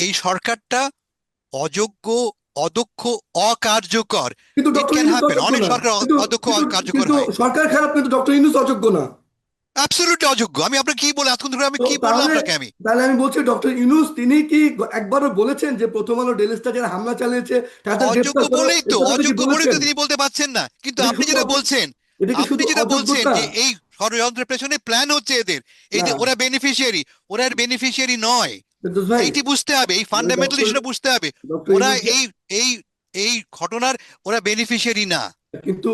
এই সরকারটা অযোগ্য অদক্ষ অকার্যকর। কিন্তু অনেক সরকার অদক্ষ কিন্তু- কার্যকর কিন্তু হয়। সরকার খারাপ কিন্তু ডক্টর ইউনূস অযোগ্য না। অ্যাবসলিউটলি অযোগ্য। আমি আপনাকে কি বলে এতক্ষণ ধরে আমি কি বললাম আপনাকে আমি? তাহলে আমি বলছি ডক্টর ইউনুস তিনি কি একবারও বলেছেন যে প্রথম আলো ডেলিস্টার যারা হামলা চালিয়েছে অযোগ্য বলেই তো অযোগ্য বলেই তো তিনি বলতে পারছেন না। কিন্তু আপনি যেটা বলছেন আপনি যেটা বলছেন যে এই ষড়যন্ত্রের পেছনে প্ল্যান হচ্ছে এদের। এই যে ওরা বেনিফিশিয়ারি ওরা বেনিফিশিয়ারি নয়। এইটি বুঝতে হবে এই ফান্ডামেন্টাল ইস্যুটা বুঝতে হবে। ওরা এই এই এই ঘটনার ওরা বেনিফিশিয়ারি না। কিন্তু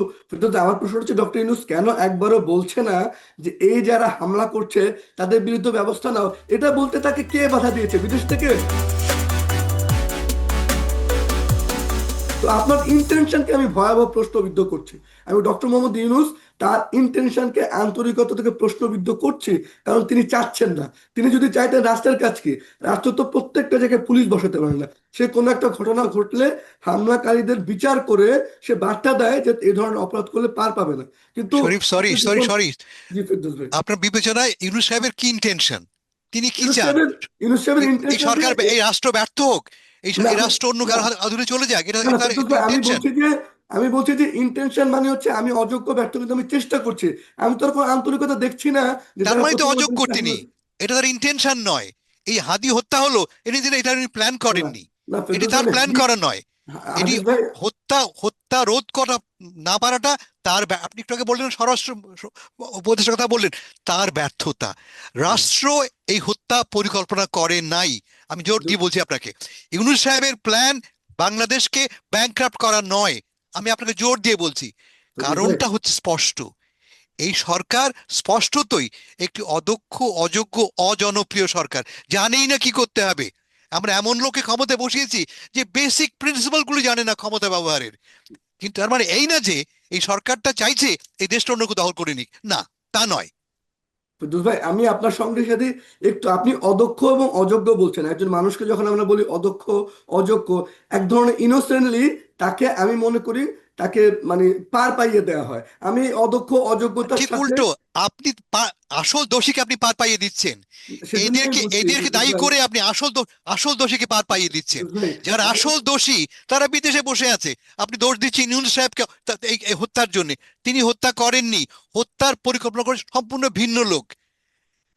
আমার প্রশ্ন হচ্ছে ডক্টর ইনুস কেন একবারও বলছে না যে এই যারা হামলা করছে তাদের বিরুদ্ধে ব্যবস্থা নাও? এটা বলতে তাকে কে বাধা দিয়েছে? বিদেশ থেকে? তো আপনার ইন্টেনশনকে আমি ভয়াবহ প্রশ্নবিদ্ধ করছি। আমি ডক্টর মোহাম্মদ ইউনুস তার ইন্টেনশনকে আন্তরিকতা থেকে প্রশ্নবিদ্ধ করছি কারণ তিনি চাচ্ছেন না। তিনি যদি চাইতেন রাষ্ট্রের কাজ কি রাষ্ট্র তো প্রত্যেকটা জায়গায় পুলিশ বসাতে পারে না। সে কোনো একটা ঘটনা ঘটলে হামলাকারীদের বিচার করে সে বার্তা দেয় যে এই ধরনের অপরাধ করলে পার পাবে না। কিন্তু সরি সরি সরি আপনার বিবেচনায় ইউনুস সাহেবের কি ইন্টেনশন তিনি কি চান? এই- সরকার এই রাষ্ট্র ব্যর্থ হোক। এই রাষ্ট্র অন্য। কারও অধীনে চলে যাক। এটা আমি বলছি যে আমি বলছি যে ইন্টেনশন মানে হচ্ছে আমি অযোগ্য ব্যর্থ কিন্তু আমি চেষ্টা করছি। আমি তো আন্তরিকতা দেখছি না তার মানে তো অযোগ্য তিনি। এটা তার ইন্টেনশন নয়। এই হাদি হত্যা হলো এটি এটা প্ল্যান করেননি। না এটি তার প্ল্যান করা নয়। এটি হত্যা হত্যা রোধ করা না পারাটা তার আপনি একটু আগে বললেন স্বরাষ্ট্র উপদেশের কথা বললেন তার ব্যর্থতা। রাষ্ট্র এই হত্যা পরিকল্পনা করে নাই। আমি জোর দিয়ে বলছি আপনাকে। ইউনুস সাহেবের প্ল্যান বাংলাদেশকে ব্যাংক্রাফ্ট করা নয়। আমি আপনাকে জোর দিয়ে বলছি। কারণটা হচ্ছে স্পষ্ট। এই সরকার স্পষ্টতই একটি অদক্ষ অযোগ্য অজনপ্রিয় সরকার। জানেই না কি করতে হবে। আমরা এমন লোকে ক্ষমতায় বসিয়েছি যে বেসিক প্রিন্সিপালগুলো জানে না ক্ষমতা ব্যবহারের। কিন্তু তার মানে এই না যে এই সরকারটা চাইছে এই দেশটা অন্য কেউ দখল করে নিক। না, তা নয়। ভাই, আমি আপনার সঙ্গে সাথে একটু, আপনি অদক্ষ এবং অযোগ্য বলছেন। একজন মানুষকে যখন আমরা বলি অদক্ষ, অযোগ্য, এক ধরনের ইনোসেন্টলি তাকে আমি মনে করি তাকে মানে পার পাইয়ে দেওয়া হয়। আমি অদক্ষ অযোগ্যতার ঠিক সাথে উল্টো আপনি পা- আসল দোষীকে আপনি পার পাইয়ে দিচ্ছেন। সেজন্যই এদেরকে বলছি, এদেরকে দায়ী করে আপনি আসল দো- আসল দোষীকে পার পাইয়ে দিচ্ছেন। যারা আসল দোষী তারা বিদেশে বসে আছে। আপনি দোষ দিচ্ছেন ইউনুস সাহেবকে তা- এই এই হত্যার জন্য। তিনি হত্যা করেননি। হত্যার পরিকল্পনা করে সম্পূর্ণ ভিন্ন লোক।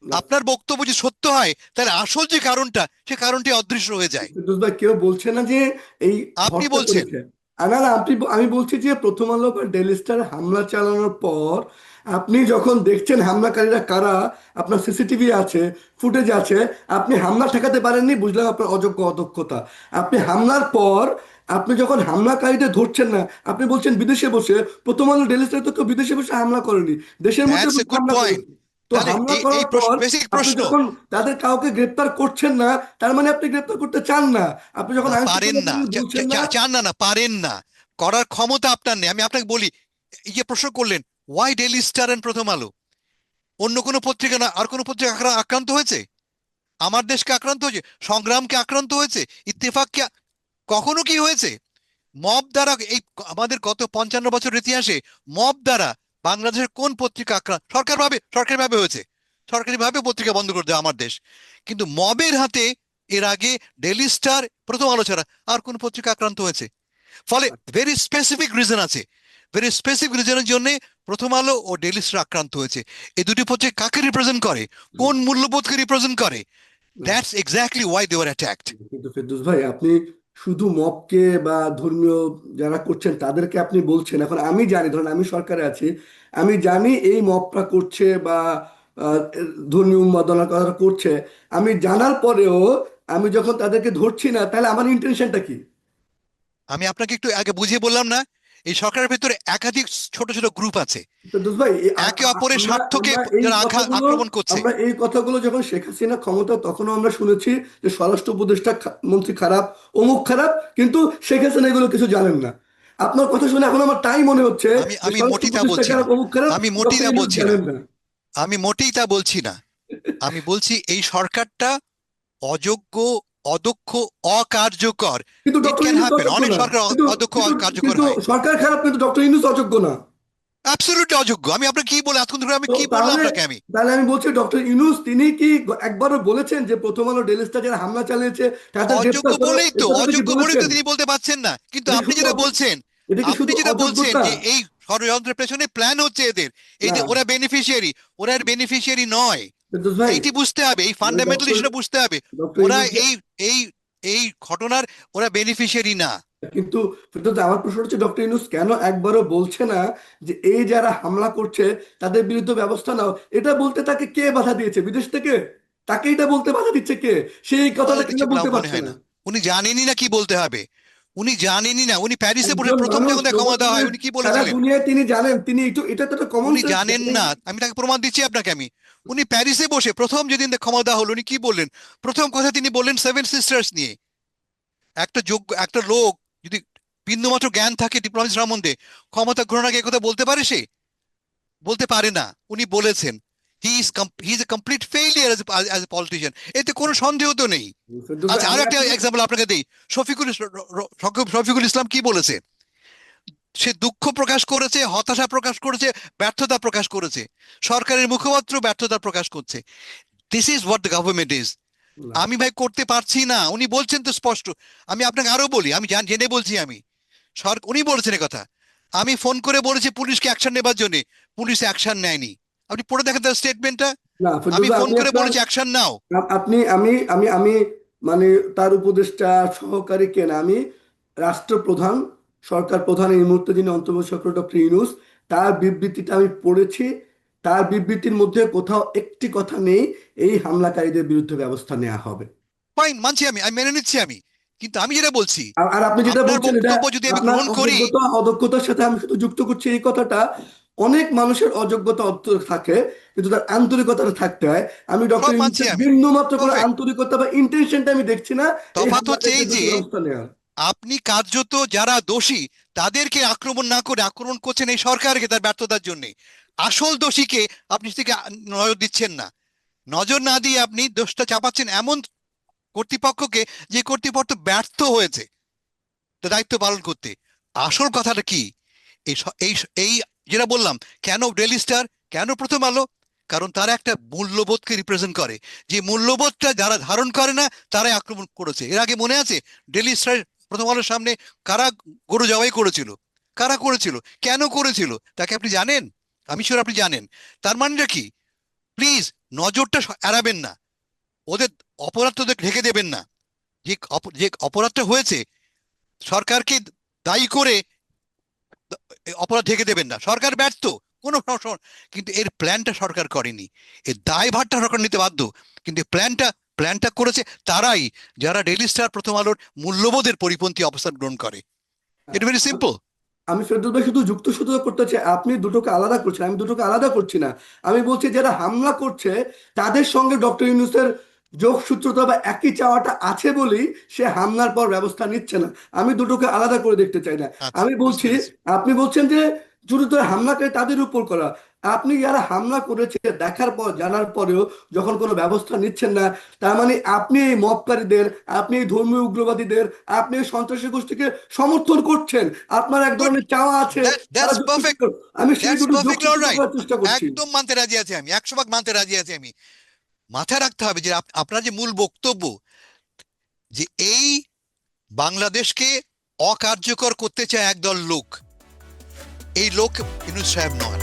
না। আপনার বক্তব্য যে সত্য হয় তাহলে আসল যে কারণটা সে কারণটি অদৃশ্য হয়ে যায়। ফেরদৌস ভাই কেউ বলছে না যে এই আপনি হত্যা বলছেন। করেছে। আর না না আপনি আমি বলছি যে প্রথম আলো বা ডেলি স্টার হামলা চালানোর পর আপনি যখন দেখছেন হামলাকারীরা কারা আপনার সিসিটিভি আছে ফুটেজ আছে আপনি হামলা ঠেকাতে পারেননি বুঝলাম আপনার অযোগ্য অদক্ষতা। আপনি হামলার পর আপনি যখন হামলাকারীদের ধরছেন না আপনি বলছেন বিদেশে বসে প্রথম আলো ডেলি স্টার তো কেউ বিদেশে বসে হামলা করেনি দেশের মধ্যে তো হামলা করার পর আপনি যখন তাদের কাউকে গ্রেপ্তার করছেন না তার মানে আপনি গ্রেপ্তার করতে চান না। আপনি যখন পারেন না। চান না না পারেন না। করার ক্ষমতা আপনার নেই। আমি আপনাকে বলি এই যে প্রশ্ন করলেন ওয়াই ডেলি স্টার এন্ড প্রথম আলো অন্য কোনো পত্রিকা না আর কোনো পত্রিকা আক্রান্ত হয়েছে? আমার দেশকে আক্রান্ত হয়েছে? সংগ্রামকে আক্রান্ত হয়েছে? ইত্তেফাককে কখনো কি হয়েছে? মব দ্বারা এই আমাদের গত পঞ্চান্ন বছর ইতিহাসে মব দ্বারা বাংলাদেশের কোন পত্রিকা আক্রান্ত সরকার ভাবে সরকারি ভাবে হয়েছে। সরকারি ভাবে পত্রিকা বন্ধ করে দেয় আমার দেশ। কিন্তু মবের হাতে এর আগে ডেলি স্টার প্রথম আলো ছাড়া আর কোন পত্রিকা আক্রান্ত হয়েছে। ফলে ভেরি স্পেসিফিক রিজন আছে। ভেরি স্পেসিফিক রিজনের জন্য প্রথম আলো ও ডেলি স্টার আক্রান্ত হয়েছে। এই দুটি পত্রিকা কাকে রিপ্রেজেন্ট করে? কোন মূল্যবোধকে রিপ্রেজেন্ট করে? That's exactly why they were attacked কিন্তু ফেরদৌস ভাই আপনি শুধু মবকে বা ধর্মীয় যারা করছেন তাদেরকে আপনি বলছেন। এখন আমি জানি, ধরেন আমি সরকারে আছি, আমি জানি এই মবটা করছে বা ধর্মীয় উন্মাদনার কথা করছে। আমি জানার পরেও আমি যখন তাদেরকে ধরছি না, তাহলে আমার ইন্টেনশনটা কি? আমি আপনাকে একটু আগে বুঝিয়ে বললাম না এই সরকারের ভিতরে একাধিক ছোট ছোট গ্রুপ আছে। একে অপরের স্বার্থকে আক্রমণ করছে। আমরা এই কথাগুলো যখন শেখ হাসিনা ক্ষমতা তখনও আমরা শুনেছি যে স্বরাষ্ট্র উপদেষ্টা মন্ত্রী খারাপ অমুক খারাপ কিন্তু শেখ হাসিনা এগুলো কিছু জানেন না। আপনার কথা শুনে এখন আমার তাই মনে হচ্ছে আমি- আমি মোটেই তা বলছি না। আমি মোটেই তা বলছি না। আমি মোটেই তা বলছি না। আমি বলছি এই সরকারটা অযোগ্য অদক্ষ অকার্যকর। কিন্তু অনেক সরকার অদক্ষ কিন্তু- কার্যকর কিন্তু হয়। সরকার খারাপ কিন্তু ডক্টর ইউনূস অযোগ্য না। অ্যাবসলিউটলি অযোগ্য। আমি আপনাকে কি বলে এতক্ষণ ধরে আমি কি বললাম আপনাকে আমি? তাহলে আমি বলছি ডক্টর ইউনুস তিনি কি একবারও বলেছেন যে প্রথম আলো ডেলি স্টার যারা হামলা চালিয়েছে? অযোগ্য বলেই তো অযোগ্য বলেই তো তিনি বলতে পারছেন না। কিন্তু আপনি যেটা বলছেন আপনি যেটা বলছেন যে এই ষড়যন্ত্রের পেছনে প্ল্যান হচ্ছে এদের। এই যে ওরা বেনিফিশিয়ারি ওরা বেনিফিশিয়ারি নয়। এইটি বুঝতে হবে এই ফান্ডামেন্টাল ডক্টর- ইস্যুটা বুঝতে হবে। ওরা এই এই এই ঘটনার ওরা বেনিফিশিয়ারি না। কিন্তু আমার প্রশ্ন হচ্ছে ডক্টর ইউনুস কেন একবারও বলছে না যে এই যারা হামলা করছে তাদের বিরুদ্ধে ব্যবস্থা নাও? এটা বলতে তাকে কে বাধা দিয়েছে? বিদেশ থেকে? তাকে এটা বলতে বাধা দিচ্ছে কে? সেই কথাটা কেন বলতে পারছে না। উনি জানেনই না কি বলতে হবে। উনি জানেনই না উনি প্যারিসে একজন প্রথম যখন ক্ষমা দেওয়া হয় উনি কি বলেছিলেন তিনি জানেন তিনি একটু এটা তো কমন উনি জানেন না আমি তাকে প্রমাণ দিচ্ছি আপনাকে আমি। উনি প্যারিসে বসে প্রথম যেদিন ক্ষমা দেওয়া হলো উনি কি বললেন? প্রথম কথা তিনি বললেন সেভেন সিস্টার্স নিয়ে। একটা যোগ্য একটা লোক যদি বিন্দুমাত্র জ্ঞান থাকে ডিপ্লোমেসি সম্বন্ধে ক্ষমতা গ্রহণ আগে কথা বলতে পারে সে? বলতে পারে না। উনি বলেছেন he is he is a complete failure as a politician এতে কোনো সন্দেহ তো নেই। আচ্ছা আর একটা এক্সাম্পল আপনাকে দেই। শফিকুল শফিকুল- ইসলাম কি বলেছে? সে দুঃখ প্রকাশ করেছে হতাশা প্রকাশ করেছে ব্যর্থতা প্রকাশ করেছে। সরকারের মুখপাত্র ব্যর্থতা প্রকাশ করছে। This is what the government is আমি ভাই করতে পারছি না। উনি বলছেন তো স্পষ্ট। আমি আপনাকে আরও বলি আমি জান জেনে বলছি আমি। সরকার উনি বলেছেন কথা। আমি ফোন করে বলেছি পুলিশকে অ্যাকশন নেবার জন্য। পুলিশ অ্যাকশন নেয়নি। আপনি পড়ে দেখেন তার স্টেটমেন্টটা আমি ফোন করে বলেছি অ্যাকশন নাও। আপনি আমি আমি আমি মানে তার উপদেষ্টা সহকারী কেন আমি রাষ্ট্রপ্রধান সরকার প্রধান এই মুহূর্তে যিনি অন্তর্বর্তী সরকার ডক্টর ইউনুস তার বিবৃতিটা আমি পড়েছি। তার বিবৃতির মধ্যে কোথাও একটি কথা নেই এই হামলাকারীদের বিরুদ্ধে ব্যবস্থা নেওয়া হবে। ফাইন মানছি আমি আমি মেনে নিচ্ছি আমি। কিন্তু আমি যেটা বলছি আর আপনি যেটা বলছেন এটা যদি আমি গ্রহণ করি অযোগ্যতা অদক্ষতার সাথে আমি শুধু যুক্ত করছি এই কথাটা। অনেক মানুষের অযোগ্যতা থাকে কিন্তু তার আন্তরিকতাটা থাকতে হয়। আমি ডক্টর সব মানছি ইউনূসের আমি। বিন্দু মাত্র কোনো আন্তরিকতা বা ইন্টেনশনটা আমি দেখছি না। তফাৎ হচ্ছে এই যে আপনি কার্যত যারা দোষী তাদেরকে আক্রমণ না করে আক্রমণ করছেন এই সরকারকে তার ব্যর্থতার জন্য। আসল দোষীকে আপনি সেদিকে নজর দিচ্ছেন না। নজর না দিয়ে আপনি দোষটা চাপাচ্ছেন এমন কর্তৃপক্ষকে যে কর্তৃপক্ষ ব্যর্থ হয়েছে দায়িত্ব পালন করতে। আসল কথাটা কি? এই এই যেটা বললাম, কেন ডেলি স্টার, কেন প্রথম আলো? কারণ তারা একটা মূল্যবোধকে রিপ্রেজেন্ট করে। যে মূল্যবোধটা যারা ধারণ করে না, তারাই আক্রমণ করেছে। এর আগে মনে আছে ডেলি স্টার প্রথম আলোর সামনে কারা গরু জবাই করেছিল? কারা করেছিল? কেন করেছিল? তাকে আপনি জানেন? আমি শিওর আপনি জানেন। তার মানেটা কি? প্লিজ নজরটা এড়াবেন না। ওদের অপরাধ তো ঢেকে দেবেন না। যে যে অপরাধটা হয়েছে, সরকারকে দায়ী করে অপরাধ ঢেকে দেবেন না। সরকার ব্যর্থ, কোনো কিন্তু এর প্ল্যানটা সরকার করেনি। এর দায়ভারটা সরকার নিতে বাধ্য, কিন্তু প্ল্যানটা প্ল্যানটা করেছে তারাই, যারা ডেইলি স্টার প্রথম আলোর মূল্যবোধের পরিপন্থী অবস্থান গ্রহণ করে। ইট ভেরি সিম্পল আমি ফেরদৌস ভাই শুধু যুক্ত শুধু করতে চাই, আপনি দুটোকে আলাদা করছেন, আমি দুটোকে আলাদা করছি না। আমি বলছি, যারা হামলা করছে, তাদের সঙ্গে ডক্টর ইউনুসের যোগসূত্রতা বা একই চাওয়াটা আছে বলেই সে হামলার পর ব্যবস্থা নিচ্ছে না। আমি দুটোকে আলাদা করে দেখতে চাই না। আচ্ছা, আমি বলছি আপনি বলছেন যে হামলাকারী তাদের উপর করা। আপনি যারা হামলা করেছে দেখার পর জানার পরেও যখন কোনো ব্যবস্থা নিচ্ছেন না তার মানে আপনি এই মবকারীদের আপনি এই ধর্মীয় উগ্রবাদীদের আপনি এই সন্ত্রাসী গোষ্ঠীকে সমর্থন করছেন। আপনার এক ধরনের চাওয়া আছে। আমি সেই দুটো চেষ্টা করছি। একদম মানতে রাজি আছি আমি। একশো ভাগ মানতে রাজি আছি আমি। মাথায় রাখতে হবে যে আপ- আপনার যে মূল বক্তব্য, যে এই বাংলাদেশকে অকার্যকর করতে চায় একদল লোক। এই লোক ইনুস সাহেব নয়